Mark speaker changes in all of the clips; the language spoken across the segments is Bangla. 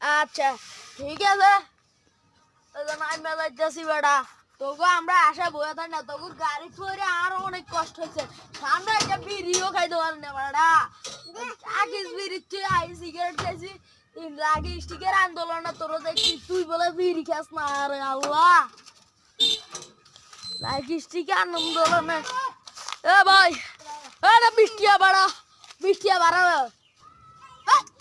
Speaker 1: আচ্ছা ঠিক আছে। স্টিকের আন্দোলন তোর তুই বলে বিড়ি খাস না আন্দোলনে। এ ভাই, এ বাড়া বৃষ্টিয়া বাড়া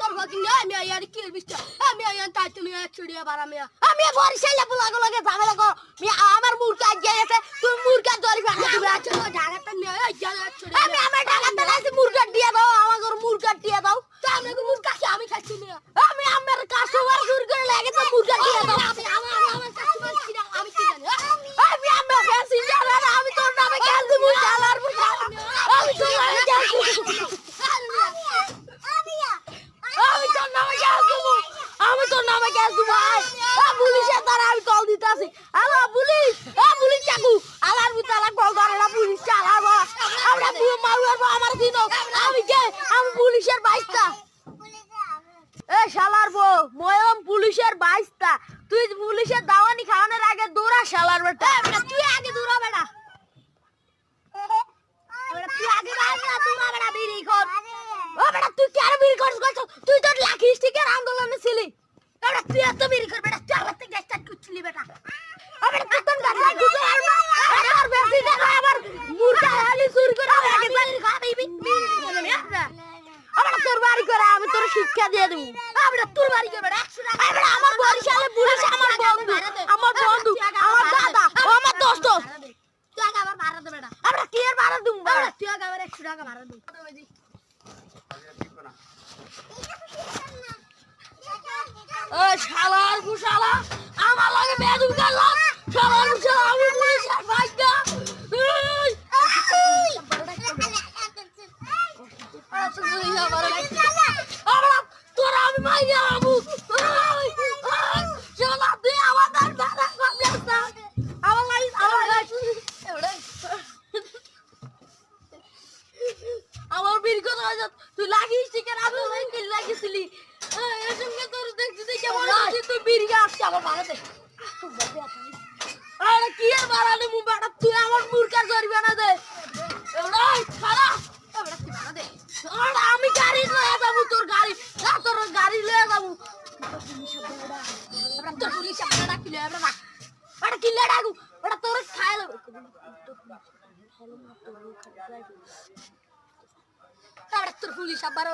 Speaker 2: তোর ভাগিন আমি আইয়ার কি বিস্তা আমি আইয়ার তাই তুমি টাকা ভাড়া মিয়া।
Speaker 1: আমি বরিশালে বুলাগো লাগে ঝামেলা কর মি আমার মুরগা গিয়েছে তুই মুরগা ধরি ফেলা
Speaker 2: তুমি আচ্ছা ঢাকাতে নিয়ে জানা একশো
Speaker 1: আমি আমার টাকা দিলাইছি মুরগা দিয়ে দাও আমার মুরগা দিয়ে দাও।
Speaker 2: তা আমি মুখ কাছে আমি খাচ্ছি না
Speaker 1: আমি আমার কাস্টমার দূর করে লাগে তো মুরগা
Speaker 2: আমার আমার কি আমি কি
Speaker 1: আমি তোর নামে কেন দিব আমি তোর নামে কেন দিব আ পুলিশের দ্বারা আমি কল দিতাছি হ্যালো পুলিশ? আ পুলিশ চাকু আমার ভিতরে কল করে না পুলিশ চালাবো আমরা পুরো মারবো আমার দিন আমি কে? আমি পুলিশের বাইশটা। এ শালার বউ ময়ম পুলিশের বাইশটা। তুই পুলিশের দাওয়ানি খাওয়ানোর আগে দৌড়া শালার বেটা। তুই আগে দৌড়া বেটা। তুই আগে বাইর না বেটা বিড়ি কর। ও বেটা তুই কি আর বিড়ি করছ তুই তো লাখি স্টিকের আন্দোলনে ছিলি। বেটা তুই এত বিড়ি কর বেটা তুই আমার থেকে স্টার্ট করছিলি বেটা। ও বেটা গাড়ি তুই আর আর বেশি দেখা আমার মুরগা হালি চুরি করে আগে বিড়ি খাবি আমরা তোর বাড়ি করে আমি তোর শিক্ষা দিয়ে দেবো। আমরা তোর বাড়ি করে বেটা আমরা আমার বরিশালে পুলিশ আমার বন্ধু আমার বন্ধু, আমার দাদা, ও আমার দোস্ত।
Speaker 2: তুই আগে আবার ভাড়া দে বেটা।
Speaker 1: আমরা কি আর ভাড়া দেবো?
Speaker 2: তুই আগে আবার একশো টাকা ভাড়া দে।
Speaker 1: শালার কুশালা। আমার লাগে বেদুম গেল শালার কুশালা, আমি পুলিশের ভাগ্যা আমরা, তোরা আমি মাই গেলাম শালা, তুই আমার লাগি আমার লাগি। আমার যাত তুই লাগিস টিকের আমি ওই কিল লাগিয়েছিলি এর সঙ্গে তোর দেখছি দেখে বীর গাছ আমার বাড়াতে। আরে কি আর বাড়ালে মু বেটা তুই আমার মুরকা ধরবে না দে। এবারে খালা আমি গাড়ি লয়ে যাব তোর গাড়ি। না, তোর গাড়ি
Speaker 2: পুলিশ আবার